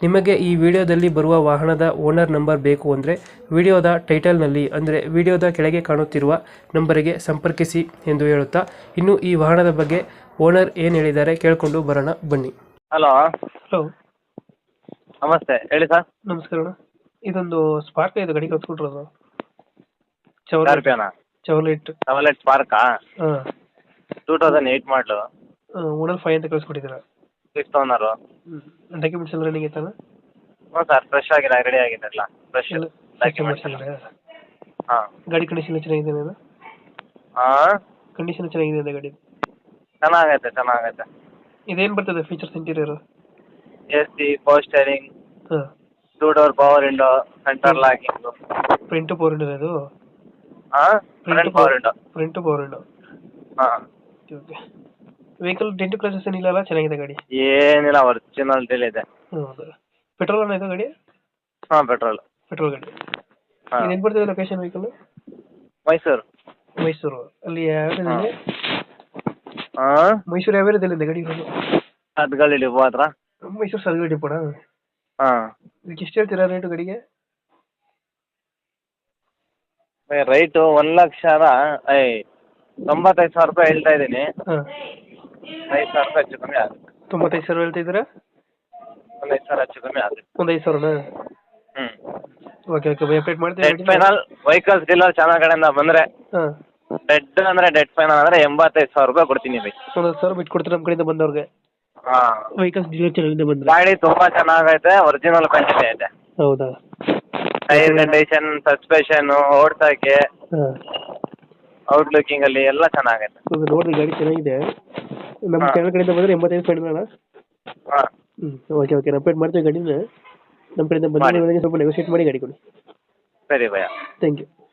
ನಿಮಗೆ ಈ ವಿಡಿಯೋದಲ್ಲಿ ಬರುವ ವಾಹನದ ಓನರ್ ನಂಬರ್ ಬೇಕು ಅಂದರೆ ವಿಡಿಯೋದ ಟೈಟಲ್ನಲ್ಲಿ ಅಂದರೆ ವಿಡಿಯೋದ ಕೆಳಗೆ ಕಾಣುತ್ತಿರುವ ನಂಬರಿಗೆ ಸಂಪರ್ಕಿಸಿ ಎಂದು ಹೇಳುತ್ತಾ ಇನ್ನು ಈ ವಾಹನದ ಬಗ್ಗೆ ಓನರ್ ಏನು ಹೇಳಿದ್ದಾರೆ ಕೇಳಿಕೊಂಡು ಬರೋಣ ಬನ್ನಿ. ಹಲೋ. ಹಲೋ. ನಮಸ್ತೆ ಹೇಳಿ ಸರ್. ನಮಸ್ಕಾರ ಅಣ್ಣ. ಇದೊಂದು ಸ್ಪಾರ್ಕ್ ಇದು ಗಡಿ ಕಳ್ಸ್ಕೊಟ್ರದು ಚೌರ್ ಚೌಲೆಟ್ ಸ್ಪಾರ್ಕಾ ಹಾಂ. ಟೂ ತೌಸಂಡ್ ಏಯ್ಟ್ ಮಾಡಲು ಓನರ್ ಫೈವ್ ಅಂತ ಕಳ್ಸ್ಕೊಟ್ಟಿದ್ದೀರಾ. ಸಿಕ್ಸ್ ಓನರು ಡಾಕ್ಯುಮೆಂಟ್ಸ್ ಎಲ್ಲ ರನ್ನಿಂಗ್ ಐತಲ್ಲ ಹ್ಞೂ ಸರ್ ಫ್ರೆಶ್ ಆಗಿದೆ ರೆಡಿ ಆಗಿದೆ ಎಲ್ಲ ಫ್ರೆಶ್ ಎಲ್ಲ ಡಾಕ್ಯುಮೆಂಟ್ಸ್ ಎಲ್ಲ ಹಾಂ. ಗಾಡಿ ಕಂಡೀಷನ್ ಚೆನ್ನಾಗಿದೆ ಅದು ಹಾಂ ಕಂಡೀಷನ್ ಚೆನ್ನಾಗಿದೆ ಅಂತ ಗಾಡಿ? ಚೆನ್ನಾಗೈತೆ ಚೆನ್ನಾಗೈತೆ. ಇದೇನು ಬರ್ತದೆ features interior A C power steering ಹಾಂ two door power window centre locking front power window ಅದು? ಹಾಂ front power window front power window ಹಾಂ. ಓಕೆ ವೆಹಿಕಲ್ ಡೆಂಟು ಕ್ಲಾಸಸ್ ಏನಿಲ್ಲ ಚೆನ್ನಾಗಿದೆ ಗಾಡಿ? ಏನಿಲ್ಲ ಒರಿಜಿನಲ್ ಡೀಲ್ ಇದೆ. ಹೌದು? ಪೆಟ್ರೋಲ್ ಅನ್ನ ಇದೆ ಗಾಡಿ? ಹಾ ಪೆಟ್ರೋಲ್ ಪೆಟ್ರೋಲ್ ಗಾಡಿ. ಹಾ. ಇದು ಎಲ್ಲಿ ಬರ್ತದೆ ಲೊಕೇಶನ್ ವೆಹಿಕಲ್ ಮೈಸೂರು. ಮೈಸೂರು. ಅಲ್ಲಿ ಯಾವ್ಯಾವ ಹಾಂ ಮೈಸೂರು ಇದೆ ಗಾಡಿ ಇರೋದು? ಹತ್ಗಳಿ ಡಿಪೋ ಹತ್ರ. ಮೈಸೂರು ಸಲ್ಗಡಿ ಡಿಪೋಣ ಹಾಂ. ಇದಕ್ಕೆ ಎಷ್ಟು ಹೇಳ್ತೀರಾ ರೇಟು ಗಾಡಿಗೆ? ರೈಟು ಒಂದು ಲಕ್ಷದ ಐ ತೊಂಬತ್ತೈದು ಸಾವಿರ ರೂಪಾಯಿ ಹೇಳ್ತಾ ಇದ್ದೀನಿ. ಹಾಂ. ಐದು ಸಾವಿರ ರೂಪಾಯಿ ಹೆಚ್ಚು ಕಮ್ಮಿ ಆಗುತ್ತೆ. ತೊಂಬತ್ತೈದು ಸಾವಿರ ಹೇಳ್ತಾ ಇದ್ದೀರಾ ಒಂದು ಐದು ಸಾವಿರ ಹೆಚ್ಚು ಕಮ್ಮಿ ಆಗುತ್ತೆ. ಒಂದು ಐದು ಸಾವಿರನಾ? ಹ್ಞೂ ಓಕೆ ಓಕೆ ಬೈ ಅಪ್ಡೇಟ್ ಡೆಡ್ ಮಾಡ್ತೀವಿ ಫೈನಲ್ ವೆಹಿಕಲ್ಸ್ ಡೀಲರ್ ಚೆನ್ನಾಗಿ ಕಡೆಯಿಂದ ಬಂದ್ರೆ ಹಾಂ. ಡೆಡ್ ಅಂದ್ರೆ ಡೆಡ್ ಫೈನಲ್ ಅಂದ್ರೆ ಎಂಬತ್ತೈದು ಸಾವಿರ ರೂಪಾಯಿ ಕೊಡ್ತೀನಿ ಬೈ. ಒಂದು ಹತ್ತು ಸಾವಿರ ಬಿಟ್ಟು ಕೊಡ್ತೀರಾ ನಮ್ಮ ಕಡೆಯಿಂದ ಬಂದವ್ರಿಗೆ? ಹಾಂ. ವೆಹಿಕಲ್ಸ್ ಡೀಲರ್ ಚೆನ್ನಾಗಿದೆ ಬಂದರೆ? ಗಾಡಿ ತುಂಬಾ ಚೆನ್ನಾಗೈತೆ ಒರಿಜಿನಲ್ ಕಂಡೀಷನ್ ಐತೆ. ಹೌದಾ? ಟೈರ್ ಕಂಡೀಷನ್ ಸಸ್ಪೆಷನ್ ಔಟ್ ಹಾಂ. ಔಟ್ಲುಕಿಂಗಲ್ಲಿ ಎಲ್ಲ ಚೆನ್ನಾಗೈತೆ. ನೋಡಿ ಗಾಡಿ ಚೆನ್ನಾಗಿದೆ. ನಮ್ಮ ಹಾ. ಚಾನಲ್ ಕಡೆಯಿಂದ ಬಂದ್ರೆ ಎಂಬತ್ತೈದು ಫೈನಲ್ ಅಣ್ಣ. ಹಾಂ. ಹ್ಞೂ ಓಕೆ ಓಕೆ ಅಪ್ಡೇಟ್ ಮಾಡ್ತೀವಿ ಗಾಡಿನ. ನಮ್ಮ ಕಡೆಯಿಂದ ಮಾಡಿ. ಸ್ವಲ್ಪ ನೆಗೋಷಿಯೇಟ್ ಮಾಡಿ ಗಾಡಿ ಕೊಡಿ. ಸರಿ ಭಯ್ಯ. Thank you